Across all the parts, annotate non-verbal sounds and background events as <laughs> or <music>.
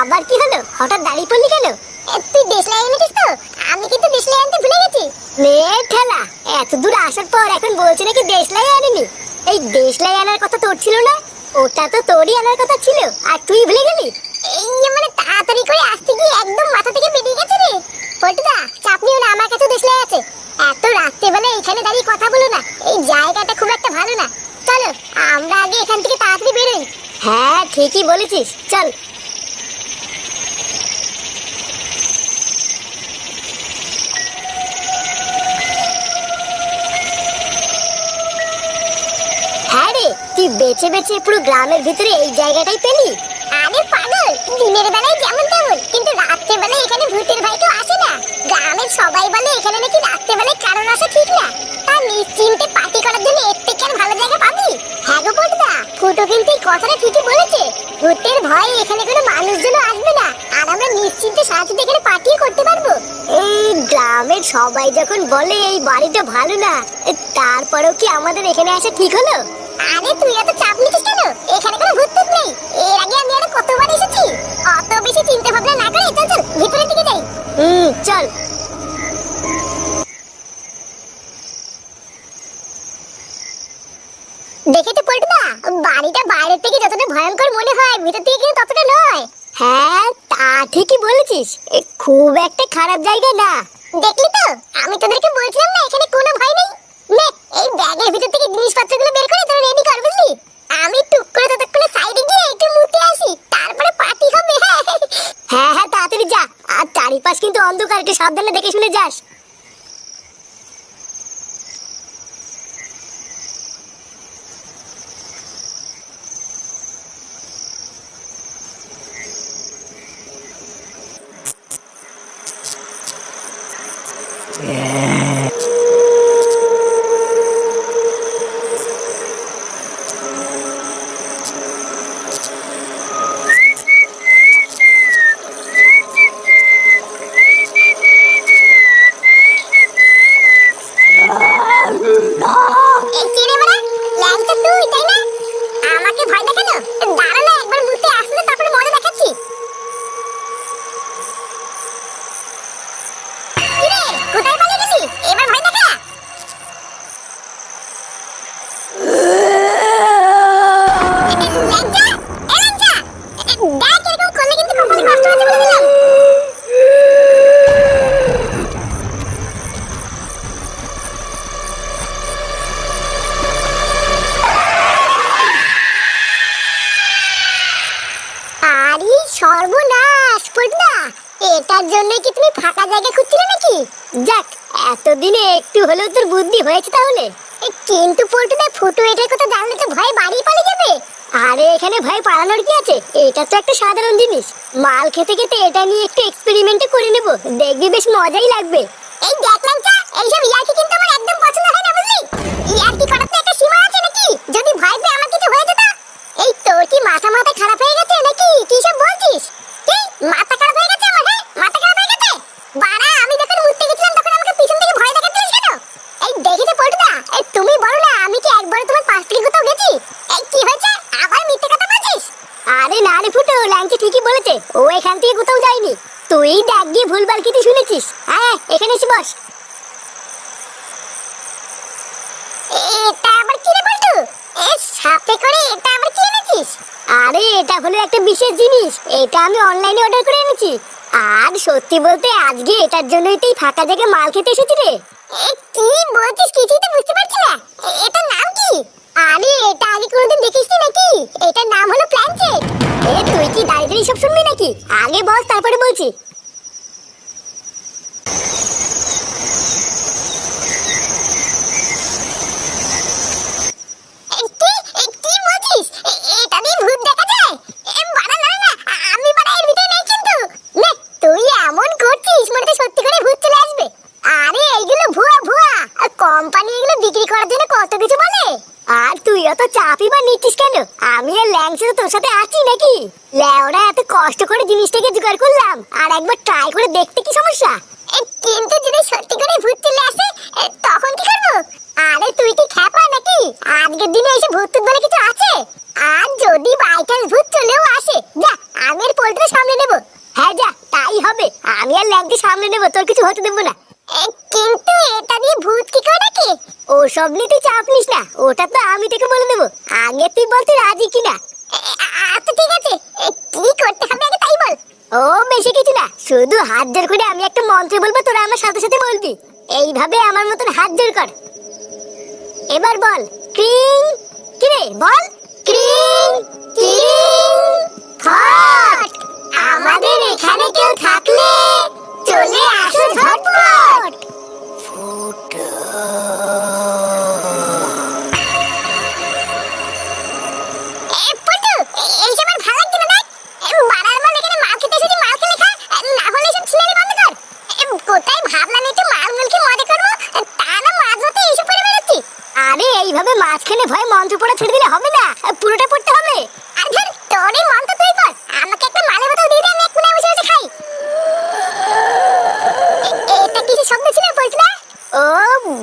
আবার কি হলো? হঠাৎ দাঁড়িয়ে পড়লি কেন? তুই দেশলাই এনেছিস তো? আমি কিন্তু দেশলাই আনতে ভুলে গেছি। ঠেলা এত দূর আসার পর এখন বলছে নাকি দেশলাই আনেনি। এই দেশলাই আনার কথা তোর ছিল না? ওটা তো তোরই আনার কথা ছিল আর তুই ভুলে গেলি? এই মানে তাড়াতাড়ি করে আসতে গিয়ে একদম মাথা থেকে বেরিয়ে গেছে রে। পল্টুদা চাপ নিও না আমার কাছে দেশলাই আছে। এত রাত্রেবেলা এখানে দাঁড়িয়ে কথা বলো না এই জায়গাটা খুব একটা ভালো না। চলো আমরা আগে এখান থেকে তাড়াতাড়ি বেরোই। হ্যাঁ ঠিকই বলেছিস। চল হ্যাঁ রে তুই বেছে বেছে পুরো গ্রামের ভিতরে এই জায়গাটাই পেলি? আরে পাগল, দিনের বেলায় যেমন তেমন, কিন্তু রাত্রে বেলায় এখানে ভূতের ভাই তো আসে না। গ্রামের সবাই বলে এখানে নাকি রাত্রে বেলায় কারণ আসে ঠিক না। তা নিশ্চিন্তে পার্টি করার জন্য এর থেকে আর ভালো জায়গা পাবি? হ্যাঁ গো পটদা ফুটো কিন্তু এই কথাটা ঠিকই বলেছে। ভূতের ভয় এখানে কোনো মানুষজন নিশ্চিন্তে শান্তিতে এখানে পার্টি করতে পারব। এই গ্রামের সবাই যখন বলে এই বাড়িটা ভালো না তারপরেও কি আমাদের এখানে আসা ঠিক হলো? আরে তুই এত চাপ নিচ্ছিস কেন? এখানে কোনো ভূত টুত নেই। এর আগে আমি আরও কতবার এসেছি। অত বেশি চিন্তা ভাবনা না করে চল চল ভিতরের দিকে যাই। হুম চল। দেখে তো পল্টুদা বাড়িটা বাইরে থেকে যতটা ভয়ঙ্কর মনে হয় ভিতর থেকে কিন্তু ততটা নয়। হ্যাঁ ঠিকই বলেছিস। খুব একটা খারাপ জায়গা না। দেখলি তো? আমি তোদেরকে বলছিলাম না, এখানে কোনো ভয় নেই। নে, এই ব্যাগের ভিতর থেকে জিনিসপত্রগুলো বের করে তোরা রেডি কর, বুঝলি? আমি টুক করে ততক্ষণে সাইডে গিয়ে একটু মুতে আসি, তারপরে পার্টি হবে। <laughs> হ্যাঁ হ্যাঁ তাড়াতাড়ি যা। আর চারিপাশ কিন্তু অন্ধকার, একটু সাবধানে দেখে শুনে যাস। এই ফাঁকা জায়গা খুঁজছিলে নাকি? যাক, এতদিনে একটু হলেও তোর বুদ্ধি হয়েছে তাহলে। কিন্তু পল্টুদা ফুটো এটার কথা জানলে তো ভয় বাড়িয়ে পালিয়ে যাবে। আরে, এখানে ভয় পালানোর কি আছে? এটা তো একটা সাধারণ জিনিস। মাল খেতে খেতে এটা নিয়ে একটু এক্সপেরিমেন্ট করে নেব। দেখবি বেশ মজাই লাগবে। এই দেখলাম চা এইসব ইয়ার্কি কিন্তু আমার একদম পছন্দ হয় না বুঝলি? ইয়ার্কি করার তো একটা সীমা আছে নাকি? যদি ভয় পেয়ে আমার কিছু হয়ে যেত? এই, তোর কি মাথা মাথা খারাপ হয়ে গেছে নাকি? কি সব বলছিস? কি, মাথা ঠিকই বলেছে, ও এখান থেকে কোথাও যায়নি। তুই দেখ গিয়ে ভুলবার কিছু শুনেছিস? হ্যাঁ এখানে এসে বস। এটা আবার কি রে বল্টু এ, সাথে করে এটা আবার কি এনেছিস? আরে, এটা হলো একটা বিশেষ জিনিস, এটা আমি অনলাইনে অর্ডার করে এনেছি। আর সত্যি বলতে, আজকে এটার জন্যই তুই ফাঁকা জায়গায় মাল খেতে এসেছি রে। কি বলছিস? কিছুই তো বুঝতে পারছি না। এটার নাম কি? আরে, এটা আগে কোনোদিন দেখিসনি নাকি? এটার নাম হলো প্ল্যানচেট এ, তুই কি দাঁড়িয়ে সব শুনবি নাকি? আগে বস তারপরে বলছি এ কি এ কি বলছিস এ- এটা দিয়ে ভূত দেখা যায় এ বাড়া না না আ- আমি বাড়া এর ভিতরে নেই কিন্তু নে তুই এমন করছিস মনে হচ্ছে সত্যি করে ভূত চলে আসবে আরে এইগুলো ভুয়া ভুয়া কোম্পানি এগুলো বিক্রি করার জন্য কত কিছু বলে আর তুই অত চাপই বা নিচ্ছিস কেন? আমি আর ল্যাংচা তোর সাথে আছি নাকি? ল্যাওরা এত কষ্ট করে জিনিসটাকে জোগাড় করলাম, আর একবার ট্রাই করে দেখতে কি সমস্যা? কিন্তু যদি সত্যি করে ভূত চলে আসে তখন কি করব? আরে তুই কি খ্যাপা নাকি? আজকের দিনে এসে ভূত বলে কিছু আছে? আর যদি বাই চান্স ভূত চলেও আসে, যা, আমি আর পল্টু ল্যাংটাকে সামনে নেব। হ্যাঁ যা, তাই হবে। আমি আর ল্যাংকে সামনে নেব, তোর কিছু হতে দেবো না। সব নিয়ে তুই চাপ নিস না, ওটা তো আমি তোকে বলে দেবো। আগে তুই বল রাজি কিনা। আচ্ছা ঠিক আছে কি করতে হবে আগে তাই বল। ও, বেশি কিছু না, শুধু হাত জোর করে আমি একটা মন্ত্র বলব, তোরা আমার সাথে সাথে বলবি। এইভাবে আমার মতন হাত জোর কর। এবার বল, ক্রিং, কিরে, বল। ক্রিং ক্রিং, ফট। আমাদের এখানে কেউ থাকলে মাঝখানে ভয় মন্ত্র পড়া ছেড়ে দিলে হবে না? পুরোটা পড়তে হবে? আর ধর তোর মন্ত্র তুই কর। আমাকে একটা মালে বোতল দিয়ে দে, আমি এক কোনায় বসে বসে খাই এটা কিছু শব্দ ছিল বলছি না? ও,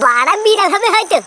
বাড়া বিড়াল হবে হয়তো।